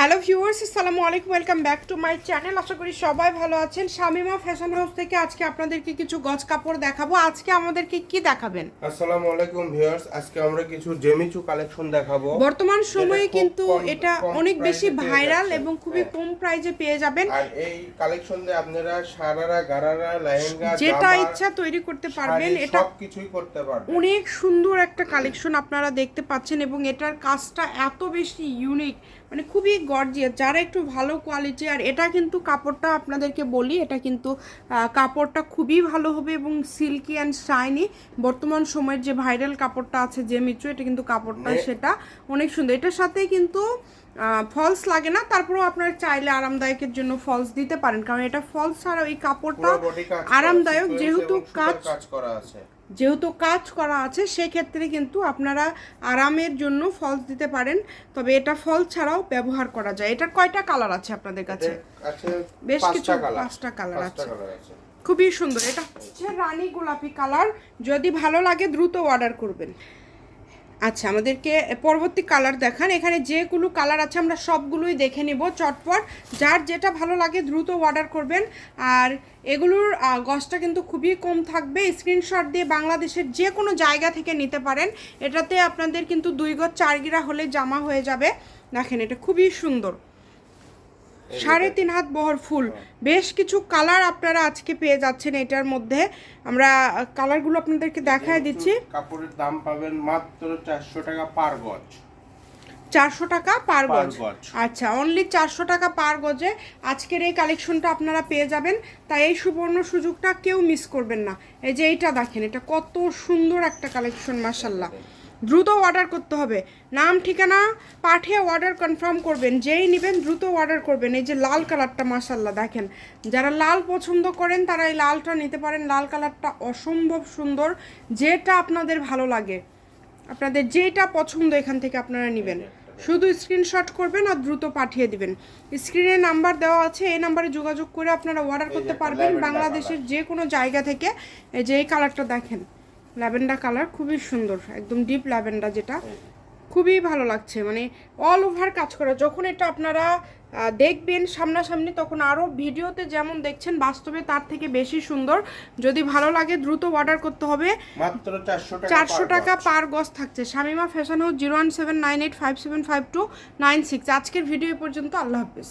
Hello viewers আসসালামু আলাইকুম welcome back to my channel. আশা করি সবাই ভালো আছেন। শামিমা ফ্যাশন হাউস থেকে আজকে আপনাদেরকে কিছু গজ কাপড় দেখাবো। আজকে আমাদেরকে কি দেখাবেন? আসসালামু আলাইকুম ভিউয়ার্স আজকে আমরা কিছু জেমিচু কালেকশন দেখাবো। বর্তমান সময়ে কিন্তু এটা অনেক বেশি ভাইরাল এবং খুবই হ্যাঁ। কম প্রাইজে পেয়ে যাবেন। আর এই কালেকশন দিয়ে আপনারা সারারা গারারা লেহেঙ্গা যেটা ইচ্ছা তৈরি করতে পারবেন এটা সবকিছুই করতে পারবেন। অনেক সুন্দর একটা কালেকশন আপনারা দেখতে পাচ্ছেন এবং এটার কাজটা এত বেশি ইউনিক মানে খুবই গর্জিয়াস যারা একটু ভালো কোয়ালিটি আর এটা কিন্তু কাপড়টা আপনাদেরকে বলি এটা কিন্তু কাপড়টা খুবই ভালো হবে এবং সিল্কি অ্যান্ড শাইনি বর্তমান সময়ের যে ভাইরাল কাপড়টা আছে যে মিচু এটা কিন্তু কাপড়টা সেটা অনেক সুন্দর। এটার সাথে কিন্তু ফলস লাগে না তারপরেও আপনারা চাইলে আরামদায়কের জন্য ফলস দিতে পারেন। কারণ এটা ফলস ছাড়াও এই কাপড়টা আরামদায়ক যেহেতু কাজ করা আছে। যেহেতু কাজ করা আছে সেক্ষেত্রে কিন্তু আপনারা আরামের জন্য ফলস দিতে পারেন। তবে এটা ফল ছাড়াও ব্যবহার করা যায়। এটার কয়টা কালার আছে আপনাদের কাছে? বেশ কিছু পাঁচটা কালার আছে। খুবই সুন্দর। এটা হচ্ছে রানী গোলাপি কালার যদি ভালো লাগে দ্রুত অর্ডার করবেন। আচ্ছা আমাদেরকে পরবর্তী কালার দেখান। এখানে যেগুলো কালার আছে আমরা সবগুলোই দেখে নিব চটপট। যার যেটা ভালো লাগে দ্রুত অর্ডার করবেন। আর এগুলোর গসটা কিন্তু খুবই কম থাকবে। স্ক্রিনশট দিয়ে বাংলাদেশের যে কোনো জায়গা থেকে নিতে পারেন। এটাতে আপনাদের কিন্তু দুই গজ চার গিরা হলে জামা হয়ে যাবে। দেখেন, এটা খুবই সুন্দর। সাড়ে তিন হাত বহর ফুল। বেশ কিছু কালার আপনারা আজকে পেয়ে যাচ্ছেন এটার মধ্যে। আমরা কালারগুলো আপনাদেরকে দেখায় দিচ্ছি। কাপড়ের দাম পাবেন মাত্র চারশো টাকা পার গজ। চারশো টাকা পার গজ। আচ্ছা অনলি চারশো টাকা পার গজে আজকের এই কালেকশনটা আপনারা পেয়ে যাবেন। তাই এই সুবর্ণ সুযোগটা কেউ মিস করবেন না। এই যে এইটা দেখেন এটা কত সুন্দর একটা কালেকশন মাসাল্লাহ দ্রুত অর্ডার করতে হবে। নাম ঠিকানা পাঠিয়ে অর্ডার কনফার্ম করবেন। যেই নেবেন দ্রুত অর্ডার করবেন। এই যে লাল কালারটা মাসাল্লাহ দেখেন। যারা লাল পছন্দ করেন তারা এই লালটা নিতে পারেন। লাল কালারটা অসম্ভব সুন্দর যেটা আপনাদের ভালো লাগে। আপনাদের যেটা পছন্দ এখান থেকে আপনারা নেবেন। শুধু স্ক্রিনশট করবেন আর দ্রুত পাঠিয়ে দিবেন। স্ক্রিনে নাম্বার দেওয়া আছে। এই নাম্বারে যোগাযোগ করে আপনারা অর্ডার করতে পারবেন। বাংলাদেশের যে কোনো জায়গা থেকে। এই যে এই কালারটা দেখেন। ল্যাভেন্ডার কালার খুবই সুন্দর একদম ডিপ ল্যাভেন্ডার যেটা। খুবই ভালো লাগছে মানে অল ওভার কাজ করা। যখন এটা আপনারা দেখবেন সামনাসামনি তখন আরও ভিডিওতে যেমন দেখছেন বাস্তবে তার থেকে বেশি সুন্দর। যদি ভালো লাগে দ্রুত অর্ডার করতে হবে। মাত্র চারশো টাকা চারশো টাকা পার গজ থাকছে। Shamima fashion house zero one seven nine eight five seven five two nine six. আজকের ভিডিও পর্যন্ত আল্লাহ হাফিজ।